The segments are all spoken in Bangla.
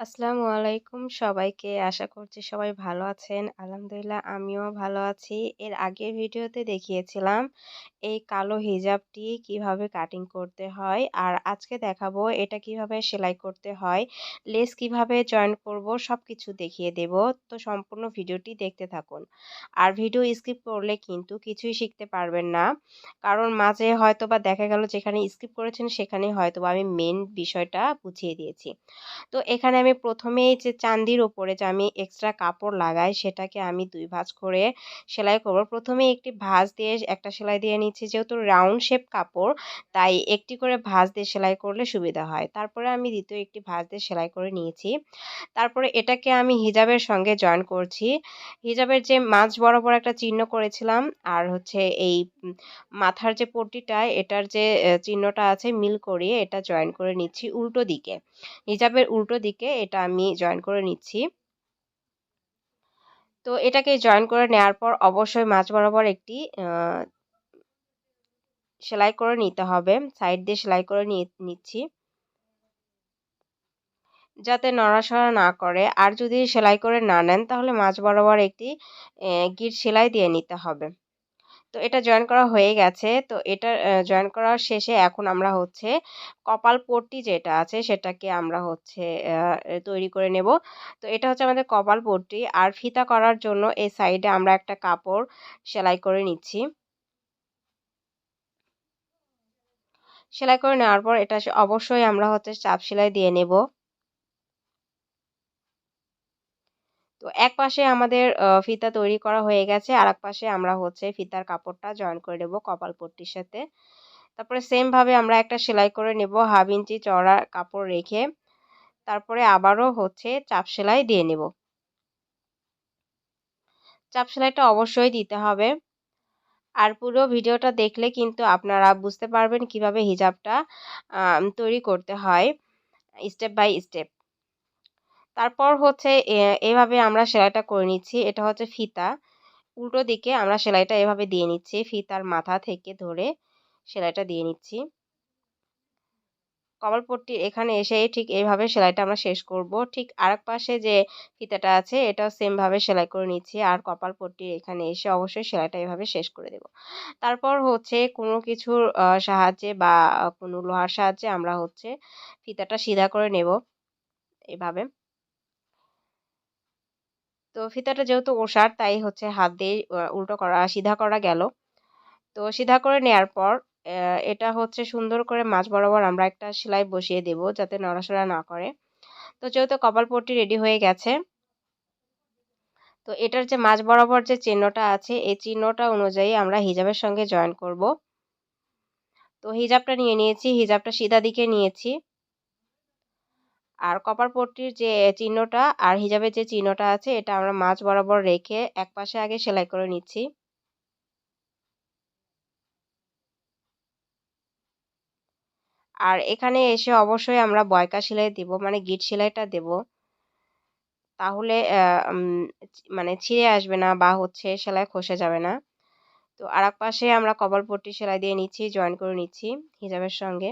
আসসালামু আলাইকুম সবাইকে। আশা করছি সবাই ভালো আছেন। আলহামদুলিল্লাহ আমিও ভালো আছি। এর আগের ভিডিওতে দেখিয়েছিলাম এই কালো হিজাবটি কীভাবে কাটিং করতে হয়। আর আজকে দেখাবো এটা কীভাবে সেলাই করতে হয়, লেস কীভাবে জয়েন করব সব কিছু দেখিয়ে দেব। তো সম্পূর্ণ ভিডিওটি দেখতে থাকুন। আর ভিডিও স্কিপ করলে কিন্তু কিছুই শিখতে পারবেন না। কারণ মাঝে হয়তো বা দেখা গেল যেখানে স্কিপ করেছেন সেখানেই হয়তোবা আমি মেন বিষয়টা বুঝিয়ে দিয়েছি। তো এখানে আমি প্রথমেই যে চান্দির ওপরে যে আমি এক্সট্রা কাপড় লাগাই, সেটাকে আমি দুই ভাঁজ করে সেলাই করব। প্রথমে একটি ভাঁজ দিয়ে একটা সেলাই দিয়ে নিচ্ছি, যেহেতু রাউন্ড শেপ কাপড়, তাই একটি করে ভাঁজ দিয়ে সেলাই করলে সুবিধা হয়। তারপরে আমি দ্বিতীয় একটি ভাঁজ দিয়ে সেলাই করে নিয়েছি। তারপরে এটাকে আমি হিজাবের সঙ্গে জয়েন করছি। হিজাবের যে মাঝ বরাবর একটা চিহ্ন করেছিলাম, আর হচ্ছে এই মাথার যে পট্টিটা, এটার যে চিহ্নটা আছে মিল করিয়ে এটা জয়েন করে নিচ্ছি উল্টো দিকে। হিজাবের উল্টো দিকে এটা আমি জয়েন করে নিচ্ছি। তো এটাকে জয়েন করে নেওয়ার পর অবশ্যই মাছ বরাবর একটি সেলাই করে নিতে হবে। সাইড দিয়ে সেলাই করে নিচ্ছি। যাতে নড়াচড়া না করে। আর যদি সেলাই করে না নেন, তাহলে মাছ বরাবর একটি গিট সেলাই দিয়ে নিতে হবে। তো এটা জয়েন করা হয়ে গেছে। তো এটা জয়েন করার শেষে এখন আমরা হচ্ছে কপাল পট্টি যেটা আছে সেটাকে আমরা হচ্ছে তৈরি করে নেব। তো এটা হচ্ছে আমাদের কপাল পট্টি। আর ফিতা করার জন্য এই সাইডে আমরা একটা কাপড় সেলাই করে নিচ্ছি। সেলাই করে নেওয়ার পর এটা অবশ্যই আমরা হচ্ছে চাপ সেলাই দিয়ে নেব। তো এক পাশে আমাদের ফিতা তৈরি করা হয়ে গেছে আর এক পাশে আমরা হচ্ছে ফিতার কাপড়টা জয়েন করে নেব কপাল পট্টির সাথে। তারপরে সেমভাবে আমরা একটা সেলাই করে নেব হাফ ইঞ্চি চড়া কাপড় রেখে। তারপরে আবারও হচ্ছে চাপ সেলাই দিয়ে নেব। চাপ সেলাইটা অবশ্যই দিতে হবে। আর পুরো ভিডিওটা দেখলে কিন্তু আপনারা বুঝতে পারবেন কীভাবে হিজাবটা তৈরি করতে হয়। Step by step. তারপর হচ্ছে এভাবে আমরা সেলাইটা করে নিচ্ছি। এটা হচ্ছে ফিতা। উল্টো দিকে আমরা সেলাইটা এভাবে দিয়ে নিচ্ছি। ফিতার মাথা থেকে ধরে সেলাইটা দিয়ে নিচ্ছি। কপালপট্টি এখানে এসে ঠিক এইভাবে সেলাইটা আমরা শেষ করব। ঠিক আরেক পাশে যে ফিতাটা আছে, এটাও সেমভাবে সেলাই করে নিচ্ছি। আর কপালপট্টির এখানে এসে অবশ্যই সেলাইটা এভাবে শেষ করে দেব। তারপর হচ্ছে কোনো কিছুর সাহায্যে বা কোনো লোহার সাহায্যে আমরা হচ্ছে ফিতাটা সিধা করে নেব। এভাবে। তো ফিতাটা যেহেতু ওষার, তাই হচ্ছে হাত দিয়ে উল্টো করা, সিধা করা গেল। তো সিধা করে নেওয়ার পর এটা হচ্ছে সুন্দর করে মাছ বরাবর আমরা একটা সেলাই বসিয়ে দেব যাতে নড়াচড়া না করে। তো যেহেতু কপালপট্টি রেডি হয়ে গেছে, তো এটার যে মাছ বরাবর যে চিহ্নটা আছে, এই চিহ্নটা অনুযায়ী আমরা হিজাবের সঙ্গে জয়েন করব। তো হিজাবটা নিয়ে নিয়েছি, হিজাবটা সিধা দিকে নিয়েছি। আর কপার পট্টির যে চিহ্নটা আর হিজাবের যে চিহ্নটা আছে, এটা আমরা মাছ বরাবর রেখে এক পাশে আগে সেলাই করে নিচ্ছি। আর এখানে এসে অবশ্যই আমরা বয়কা সেলাই দেব মানে গিট সেলাইটা দেব। তাহলে মানে ছিঁড়ে আসবে না বা হচ্ছে সেলাই খসে যাবে না। তো আর পাশে আমরা কপাল পট্টি সেলাই দিয়ে নিচ্ছি, জয়েন করে নিচ্ছি হিজাবের সঙ্গে।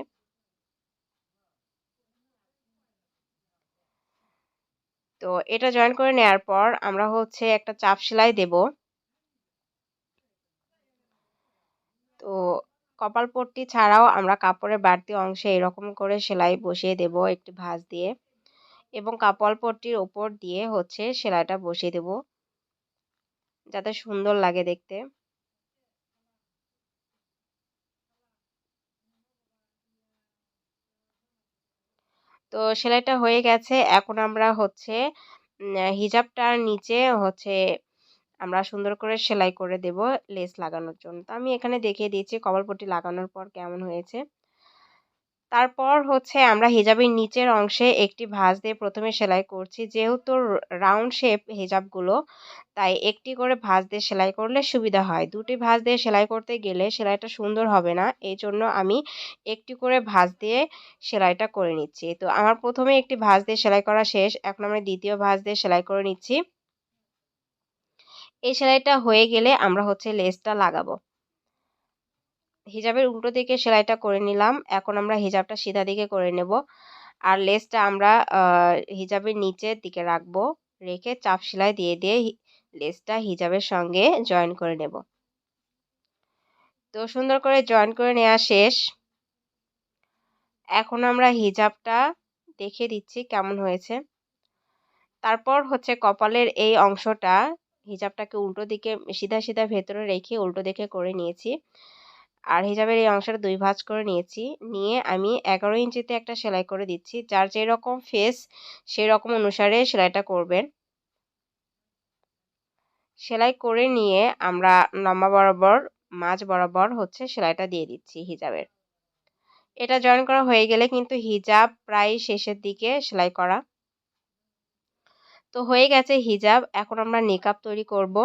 তো এটা জয়েন করে নেওয়ার পর আমরা হচ্ছে একটা চাপ সেলাই দেব। তো কপাল পট্টি ছাড়াও আমরা কাপড়ের বাড়তি অংশে এরকম করে সেলাই বসিয়ে দেব একটি ভাঁজ দিয়ে এবং কাপড় পট্টির ওপর দিয়ে হচ্ছে সেলাইটা বসিয়ে দেব। যাতে সুন্দর লাগে দেখতে। তো সেলাইটা হয়ে গেছে। এখন আমরা হচ্ছে হিজাবটার নিচে হচ্ছে আমরা সুন্দর করে সেলাই করে দেব লেস লাগানোর জন্য। তো আমি এখানে দেখিয়ে দিয়েছি কপালপট্টি লাগানোর পর কেমন হয়েছে। তারপর হচ্ছে আমরা হিজাবের নিচের অংশে একটি ভাঁজ দিয়ে প্রথমে সেলাই করছি। যেহেতু রাউন্ড শেপ হিজাবগুলো, তাই একটি করে ভাঁজ দিয়ে সেলাই করলে সুবিধা হয়। দুটি ভাঁজ দিয়ে সেলাই করতে গেলে সেলাইটা সুন্দর হবে না। এই জন্য আমি একটি করে ভাঁজ দিয়ে সেলাইটা করে নিচ্ছি। তো আমার প্রথমে একটি ভাঁজ দিয়ে সেলাই করা শেষ। এখন আমি দ্বিতীয় ভাঁজ দিয়ে সেলাই করে নিচ্ছি। এই সেলাইটা হয়ে গেলে আমরা হচ্ছে লেসটা লাগাবো। হিজাবের উল্টো দিকে সেলাইটা করে নিলাম। এখন আমরা হিজাবটা সিধা দিকে করে নেব। আর লেসটা আমরা হিজাবের নিচের দিকে রাখব। রেখে চাপ সেলাই দিয়ে দিয়ে লেসটা হিজাবের সঙ্গে জয়েন করে নেব। তো সুন্দর করে জয়েন করে নেওয়া শেষ। এখন আমরা হিজাবটা দেখে দিচ্ছি কেমন হয়েছে। তারপর হচ্ছে কপালের এই অংশটা হিজাবটাকে উল্টো দিকে, সিধা সিধা ভেতরে রেখে উল্টো দিকে করে নিয়েছি। আর হিজাবের এই অংশটা দুই ভাঁজ করে নিয়েছি। নিয়ে আমি এগারো ইঞ্চিতে একটা সেলাই করে দিচ্ছি। যার যেরকম ফেস সেই রকম অনুসারে সেলাইটা করবেন। সেলাই করে নিয়ে আমরা লম্বা বরাবর, মাঝ বরাবর হচ্ছে সেলাইটা দিয়ে দিচ্ছি হিজাবের। এটা জয়েন করা হয়ে গেলে কিন্তু হিজাব প্রায় শেষের দিকে সেলাই করা। তো হয়ে গেছে হিজাব। এখন আমরা নিকাপ তৈরি করব।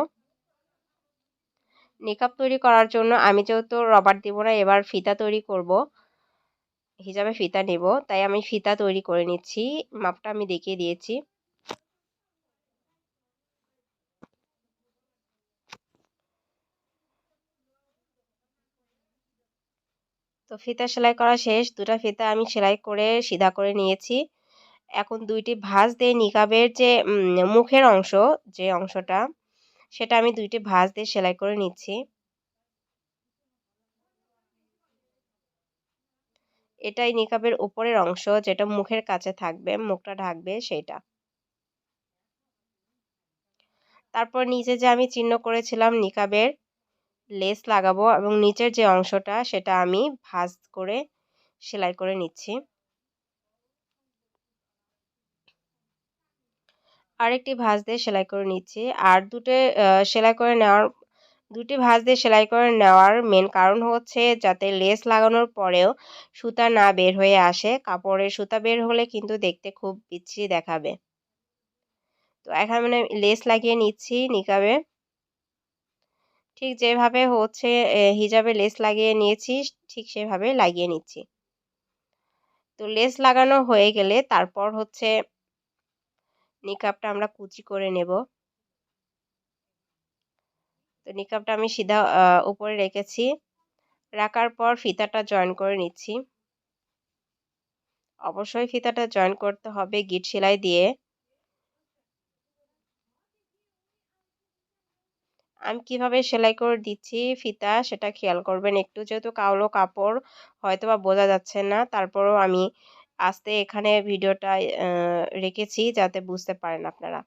নিকাপ তৈরি করার জন্য আমি যেহেতু রবার দিব না, এবার ফিতা তৈরি করব। হিজাবে ফিতা নেব, তাই আমি ফিতা তৈরি করে নিচ্ছি। মাপটা আমি দেখিয়ে দিয়েছি। তো ফিতা সেলাই করা শেষ, দুটা ফিতা আমি সেলাই করে সিধা করে নিয়েছি। এখন দুইটি ভাঁজ দিয়ে নিকাবের যে মুখের অংশ, যে অংশটা সেটা আমি দুইটি ভাঁজ দিয়ে সেলাই করে নিচ্ছি। এটাই নিকাবের উপরের অংশ যেটা মুখের কাছে থাকবে, মুখটা ঢাকবে সেটা তারপর নিচে যে আমি চিহ্ন করেছিলাম নিকাবের, লেস লাগাবো এবং নিচের যে অংশটা সেটা আমি ভাঁজ করে সেলাই করে নিচ্ছি। আরেকটি ভাঁজ দিয়ে সেলাই করে নিচ্ছি। আর দুটো সেলাই করে নেওয়ার, দুটি ভাঁজ দিয়ে সেলাই করে নেওয়ার মেন কারণ হচ্ছে যাতে লেস লাগানোর পরেও সুতা না বের হয়ে আসে। কাপড়ের সুতা বের হলে কিন্তু দেখতে খুব বিচ্ছিরি দেখাবে। তো এখন মানে লেস লাগিয়ে নিচ্ছি নিকাবে। ঠিক যেভাবে হচ্ছে হিজাবে লেস লাগিয়ে নিয়েছি, ঠিক সেভাবে লাগিয়ে নিচ্ছি। তো লেস লাগানো হয়ে গেলে তারপর হচ্ছে নিকাবটা আমরা কুচি করে নেব। তো নিকাবটা আমি সিধা উপরে রেখেছি। রাখার পর ফিতাটা জয়েন করে নিচ্ছি। অবশ্যই ফিতাটা জয়েন করতে হবে গিট সেলাই দিয়ে। আমি কীভাবে সেলাই করে দিচ্ছি ফিতা সেটা খেয়াল করবেন। একটু যেহেতু কালো কাপড় হয়তো বা বোঝা যাচ্ছে না। তারপরও আমি আস্তে এখানে ভিডিওটা রেখেছি যাতে বুঝতে পারেন আপনারা।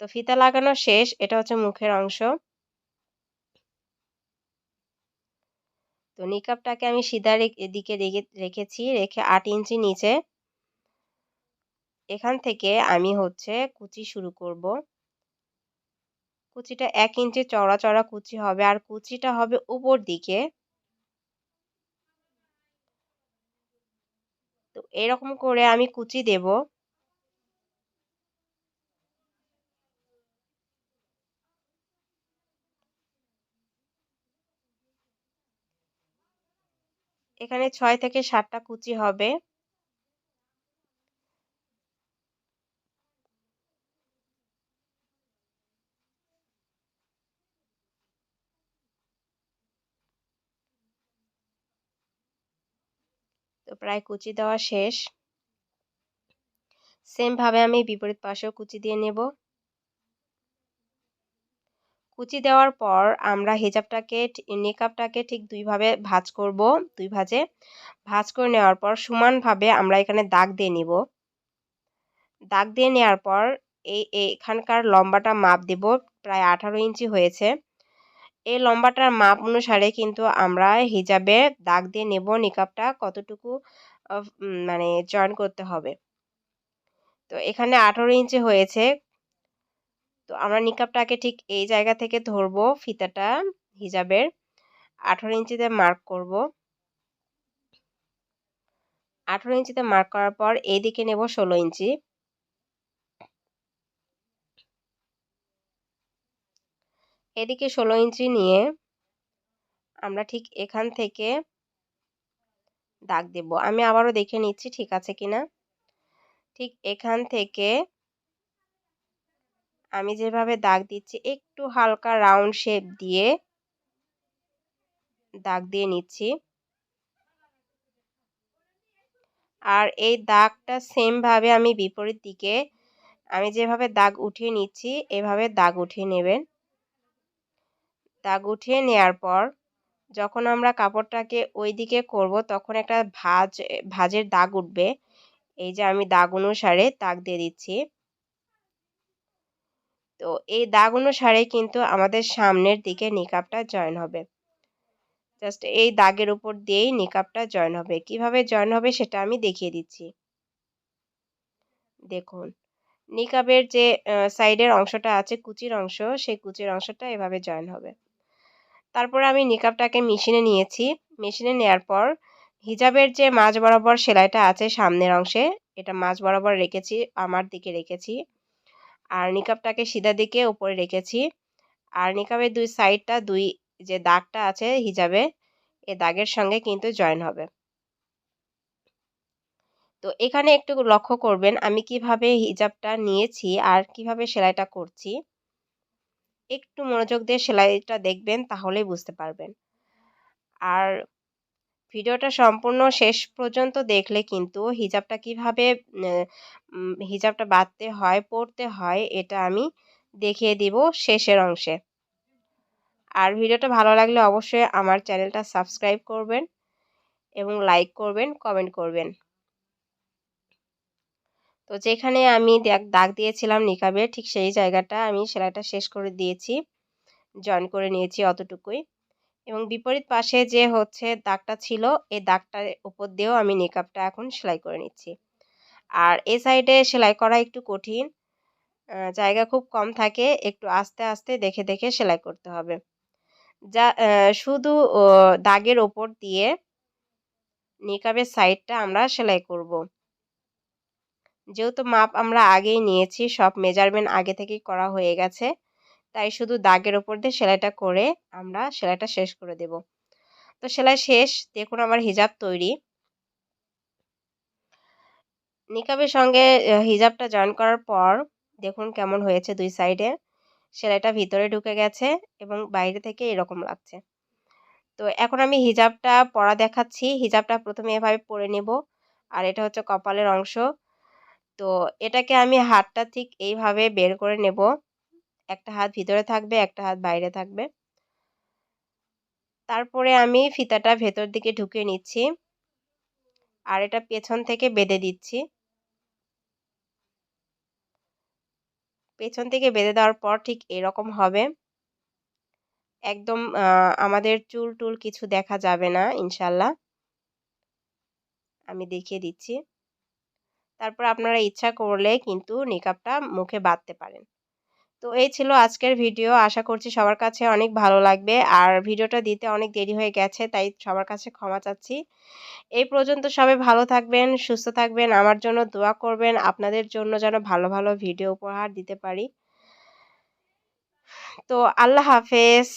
তো ফিতা লাগানো শেষ, এটা হচ্ছে মুখের অংশ। তো নিকাপটাকে আমি সিধা দিকে রেখেছি, রেখে আট ইঞ্চি নিচে। এখান থেকে আমি হচ্ছে কুচি শুরু করব। কুচিটা এক ইঞ্চি চড়া চড়া কুচি হবে, আর কুচিটা হবে উপর দিকে। এরকম করে আমি কুচি দেব। এখানে ছয় থেকে সাতটা কুচি হবে। প্রায় কুচি দেওয়া শেষ। সেমভাবে আমি বিপরীত পাশেও কুচি দিয়ে নেব। কুচি দেওয়ার পর আমরা হিজাবটাকে নিকাবটাকে ঠিক দুইভাবে ভাজ করব, দুই ভাজে। ভাজ করে নেওয়ার পর সমানভাবে আমরা এখানে দাগ দিয়ে নিব। দাগ দিয়ে নেওয়ার পর এই এখানকার লম্বাটা মাপ দেব, প্রায় আঠারো ইঞ্চি হয়েছে। এই লম্বাটার মাপ অনুসারে কিন্তু আমরা হিজাবে দাগ দিয়ে নেব নিকাবটা কতটুকু মানে জয়েন করতে হবে। তো এখানে আঠারো ইঞ্চি হয়েছে। তো আমরা নিকাবটাকে ঠিক এই জায়গা থেকে ধরবো, ফিতাটা হিজাবের। আঠারো ইঞ্চিতে মার্ক করব। আঠারো ইঞ্চিতে মার্ক করার পর এই দিকে নেব ষোলো ইঞ্চি এদিকে ষোলো ইঞ্চি নিয়ে আমরা ঠিক এখান থেকে দাগ দেব। আমি আবারও দেখে নিচ্ছি ঠিক আছে কিনা। ঠিক এখান থেকে আমি যেভাবে দাগ দিচ্ছি, একটু হালকা রাউন্ড শেপ দিয়ে দাগ দিয়ে নিচ্ছি। আর এই দাগটা সেমভাবে আমি বিপরীত দিকে আমি যেভাবে দাগ উঠিয়ে নিচ্ছি, এভাবে দাগ উঠিয়ে নেবেন। দাগ উঠিয়ে নেওয়ার পর যখন আমরা কাপড়টাকে ওই দিকে করব, তখন একটা ভাজ, ভাজের দাগ উঠবে। এই যে আমি দাগ অনুসারে দাগ দিয়ে দিচ্ছি। তো এই দাগ অনুসারে কিন্তু আমাদের সামনের দিকে নিকাপটা জয়েন হবে। জাস্ট এই দাগের উপর দিয়েই নিকাপটা জয়েন হবে। কীভাবে জয়েন হবে সেটা আমি দেখিয়ে দিচ্ছি। দেখুন নিকাবের যে সাইডের অংশটা আছে, কুচির অংশ, সেই কুচির অংশটা এভাবে জয়েন হবে। তারপর আমি নিকাবটাকে মেশিনে নিয়েছি। মেশিনে নেওয়ার পর হিজাবের যে মাঝ বরাবর সেলাইটা আছে সামনের অংশে, এটা মাঝ বরাবর রেখেছি, আমার দিকে রেখেছি। আর নিকাবটাকে সিধা দিকে উপরে রেখেছি। আর নিকাবের দুই সাইডটা, দুই যে দাগটা আছে হিজাবে, এ দাগের সঙ্গে কিন্তু জয়েন হবে। তো এখানে একটু লক্ষ্য করবেন আমি কীভাবে হিজাবটা নিয়েছি আর কীভাবে সেলাইটা করছি। একটু মনোযোগ দিয়ে সেলাইটা দেখবেন, তাহলেই বুঝতে পারবেন। আর ভিডিওটা সম্পূর্ণ শেষ পর্যন্ত দেখলে কিন্তু হিজাবটা কীভাবে হিজাবটা বাঁধতে হয় পড়তে হয়, এটা আমি দেখিয়ে দিব শেষের অংশে। আর ভিডিওটা ভালো লাগলে অবশ্যই আমার চ্যানেলটা সাবস্ক্রাইব করবেন এবং লাইক করবেন, কমেন্ট করবেন। তো যেখানে আমি দাগ দিয়েছিলাম নিকাবে ঠিক সেই জায়গাটা আমি সেলাইটা শেষ করে দিয়েছি। জয়েন করে নিয়েছি অতটুকুই। এবং বিপরীত পাশে যে হচ্ছে দাগটা ছিল, এই দাগটার উপর দিয়েও আমি নিকাবটা এখন সেলাই করে নিচ্ছি। আর এ সাইডে সেলাই করা একটু কঠিন। জায়গা খুব কম থাকে, একটু আস্তে আস্তে দেখে দেখে সেলাই করতে হবে। যা শুধু দাগের ওপর দিয়ে নিকাবের সাইডটা আমরা সেলাই করব। যেহেতু মাপ আমরা আগেই নিয়েছি, সব মেজারমেন্ট আগে থেকেই করা হয়ে গেছে, তাই শুধু দাগের ওপর দিয়ে সেলাইটা করে আমরা সেলাইটা শেষ করে দেব। তো সেলাই শেষ, দেখুন আমার হিজাব তৈরি। নিকাবের সঙ্গে হিজাবটা জয়েন করার পর দেখুন কেমন হয়েছে দুই সাইডে সেলাইটা ভিতরে ঢুকে গেছে এবং বাইরে থেকে এরকম লাগছে। তো এখন আমি হিজাবটা পরা দেখাচ্ছি। হিজাবটা প্রথমে এভাবে পরে নেব। আর এটা হচ্ছে কপালের অংশ। তো এটাকে আমি হাতটা ঠিক এইভাবে বের করে নেব। একটা হাত ভিতরে থাকবে, একটা হাত বাইরে থাকবে। তারপরে আমি ফিতাটা ভেতর দিকে ঢুকিয়ে নিচ্ছি। আর এটা পেছন থেকে বেঁধে দিচ্ছি। পেছন থেকে বেঁধে দেওয়ার পর ঠিক এরকম হবে। একদম আমাদের চুল টুল কিছু দেখা যাবে না ইনশাল্লাহ আমি দেখিয়ে দিচ্ছি। তারপর আপনারা ইচ্ছা করলে কিন্তু নিকাবটা মুখে বাঁধতে পারেন। তো এই ছিল আজকের ভিডিও। আশা করছি সবার কাছে অনেক ভালো লাগবে। আর ভিডিওটা দিতে অনেক দেরি হয়ে গেছে, তাই সবার কাছে ক্ষমা চাচ্ছি। এই পর্যন্ত সবাই ভালো থাকবেন, সুস্থ থাকবেন, আমার জন্য দোয়া করবেন, আপনাদের জন্য যেন ভালো ভালো ভিডিও উপহার দিতে পারি। তো আল্লাহ হাফেজ।